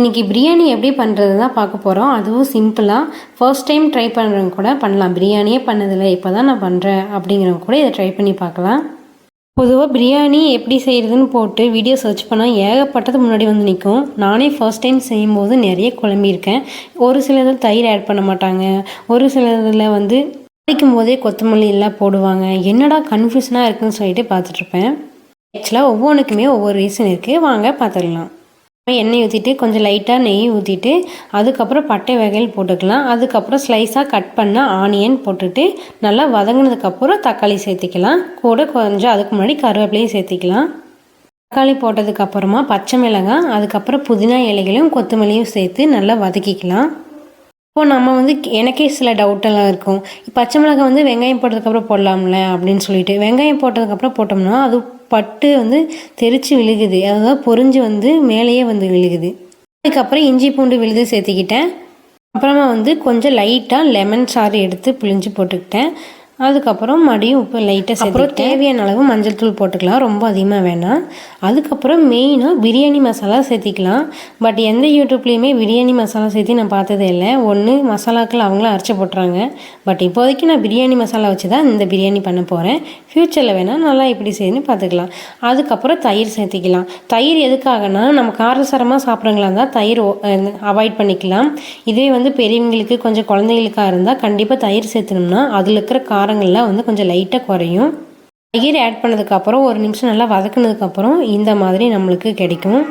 இன்றைக்கி பிரியாணி எப்படி பண்ணுறது தான் பார்க்க போகிறோம் அதுவும் சிம்பிளாக ஃபர்ஸ்ட் டைம் ட்ரை பண்ணுறவங்க கூட பண்ணலாம். பிரியாணியே பண்ணதில்லை இப்போ தான் நான் பண்ணுறேன் அப்படிங்கிறவங்க கூட இதை ட்ரை பண்ணி பார்க்கலாம். பொதுவாக பிரியாணி எப்படி செய்கிறதுன்னு போட்டு வீடியோ சர்ச் பண்ணால் ஏகப்பட்டது முன்னாடி வந்து நிற்கும் நானே ஃபர்ஸ்ட் டைம் செய்யும்போது நிறைய குழம்பியிருக்கேன். ஒரு சிலதில் தயிர் ஆட் பண்ண மாட்டாங்க. ஒரு சில இதில் வந்து படிக்கும் போதே கொத்தமல்லி எல்லாம் போடுவாங்க. என்னடா கன்ஃபியூஷனாக இருக்குன்னு சொல்லிட்டு பார்த்துட்ருப்பேன் ஆக்சுவலாக ஒவ்வொன்றுக்குமே ஒவ்வொரு ரீசன் இருக்குது வாங்க பார்த்துடலாம். எண்ணெய் ஊற்றிட்டு கொஞ்சம் லைட்டாக நெய் ஊற்றிட்டு அதுக்கப்புறம் பட்டை வகையில் போட்டுக்கலாம். அதுக்கப்புறம் ஸ்லைஸாக கட் பண்ண ஆனியன் போட்டுட்டு நல்லா வதங்கினதுக்கப்புறம் தக்காளி சேர்த்திக்கலாம். கூட கொஞ்சம் அதுக்கு முன்னாடி கருவேப்பிலையும் சேர்த்திக்கலாம். தக்காளி போட்டதுக்கப்புறமா பச்சை மிளகாய் அதுக்கப்புறம் புதினா இலைகளையும் கொத்தமல்லியும் சேர்த்து நல்லா வதக்கிக்கலாம். இப்போ நம்ம வந்து எனக்கே சில டவுட்டெல்லாம் இருக்கும். பச்சை மிளகாய் வந்து வெங்காயம் போட்டதுக்கப்புறம் போடலாம்ல அப்படின்னு சொல்லிட்டு. வெங்காயம் போட்டதுக்கப்புறம் போட்டோம்னா அது பட்டு வந்து தெரித்து விழுகுது. அதாவது பொறிஞ்சு வந்து மேலேயே வந்து விழுகுது. அதுக்கப்புறம் இஞ்சி பூண்டு விழுது சேர்த்துக்கிட்டேன். அப்புறமா வந்து கொஞ்சம் லைட்டாக லெமன் சாறு எடுத்து பிழிஞ்சு போட்டுக்கிட்டேன். அதுக்கப்புறம் மடியும் உப்பு லைட்டாக அப்புறம் தேவையான அளவு மஞ்சள் தூள் போட்டுக்கலாம். ரொம்ப அதிகமாக வேணாம். அதுக்கப்புறம் மெயினாக பிரியாணி மசாலா சேர்த்திக்கலாம். பட் எந்த யூடியூப்லேயுமே பிரியாணி மசாலா சேர்த்து நான் பார்த்ததே இல்லை. ஒன்று மசாலாக்கள் அவங்களும் அரைச்சி போட்டுறாங்க. பட் இப்போதைக்கு நான் பிரியாணி மசாலா வச்சு தான் இந்த பிரியாணி பண்ண போகிறேன் ஃப்யூச்சரில் வேணால் நல்லா இப்படி செய்யணும் பார்த்துக்கலாம். அதுக்கப்புறம் தயிர் சேர்த்திக்கலாம். தயிர் எதுக்காகனா நம்ம காரசாரமாக சாப்பிட்றவங்களா இருந்தால் தயிர் அவாய்ட் பண்ணிக்கலாம். இதே வந்து பெரியவங்களுக்கு கொஞ்சம் குழந்தைகளுக்காக இருந்தால் கண்டிப்பாக தயிர் சேர்த்துனோம்னா அதில் இருக்கிற காரம் காரங்கள்லாம் வந்து கொஞ்சம் லைட்டாக குறையும். தயிர் ஆட் பண்ணதுக்கப்புறம் ஒரு நிமிஷம் நல்லா வதக்குனதுக்கப்புறம் இந்த மாதிரி நம்மளுக்கு கிடைக்கும்.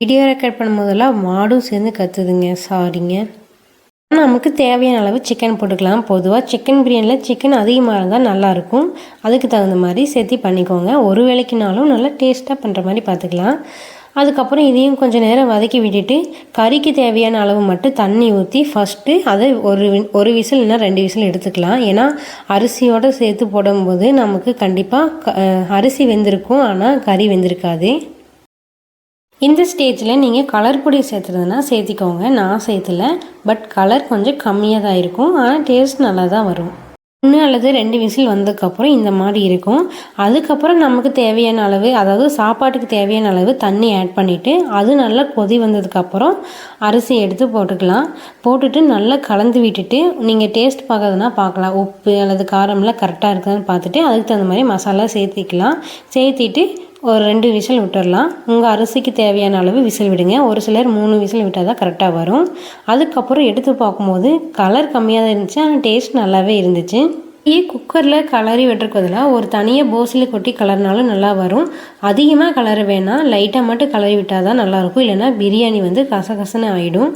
வீடியோ ரெக்கார்ட் பண்ணும்போதெல்லாம் மாடும் சேர்ந்து கத்துதுங்க சாரிங்க நமக்கு தேவையான அளவு சிக்கன் போட்டுக்கலாம். பொதுவாக சிக்கன் பிரியாணியில் சிக்கன் அதிகமாக இருந்தால் நல்லாயிருக்கும் அதுக்கு தகுந்த மாதிரி சேர்த்து பண்ணிக்கோங்க. ஒரு வேலைக்குனாலும் நல்லா டேஸ்ட்டாக பண்ணுற மாதிரி பார்த்துக்கலாம். அதுக்கப்புறம் இதையும் கொஞ்சம் நேரம் வதக்கி விட்டுட்டு கறிக்கு தேவையான அளவு மட்டும் தண்ணி ஊற்றி ஃபஸ்ட்டு அதை ஒரு ஒரு விசில் இல்லைனா ரெண்டு விசில் எடுத்துக்கலாம். ஏன்னா அரிசியோடு சேர்த்து போடும்போது நமக்கு கண்டிப்பாக அரிசி வெந்திருக்கும். ஆனால் கறி வெந்திருக்காது. இந்த ஸ்டேஜில் நீங்கள் கலர் பொடி சேர்த்துறதுனா சேர்த்திக்கோங்க. நான் சேர்த்துல பட் கலர் கொஞ்சம் கம்மியாக தான் இருக்கும். ஆனால் டேஸ்ட் நல்லா தான் வரும். ஒன்று அல்லது ரெண்டு விசில் வந்ததுக்கப்புறம் இந்த மாதிரி இருக்கும். அதுக்கப்புறம் நமக்கு தேவையான அளவு அதாவது சாப்பாட்டுக்கு தேவையான அளவு தண்ணி ஆட் பண்ணிவிட்டு அது நல்லா கொதி வந்ததுக்கப்புறம் அரிசி எடுத்து போட்டுக்கலாம். போட்டுட்டு நல்லா கலந்து விட்டுட்டு நீங்கள் டேஸ்ட் பார்க்கறதுனா பார்க்கலாம். உப்பு அல்லது காரம்லாம் கரெக்டாக இருக்குதுன்னு பார்த்துட்டு அதுக்கு தகுந்த மாதிரி மசாலா சேர்த்திக்கலாம். சேர்த்திட்டு ஒரு ரெண்டு விசில் விட்டுடலாம் உங்கள் அரிசிக்கு தேவையான அளவு விசில் விடுங்க. ஒரு சிலர் மூணு விசில் விட்டால் தான் கரெக்டாக வரும். அதுக்கப்புறம் எடுத்து பார்க்கும்போது கலர் கம்மியாக தான் இருந்துச்சு. ஆனால் டேஸ்ட் நல்லாவே இருந்துச்சு. குக்கரில் கலரி வெட்டுறதுக்கு ஒரு தனியாக போசில் கொட்டி கலர்னாலும் நல்லா வரும். அதிகமாக கலர வேணாம். லைட்டாக மட்டும் கலரி விட்டால் தான் நல்லாயிருக்கும் இல்லைன்னா பிரியாணி வந்து கசகசன்னு ஆகிடும்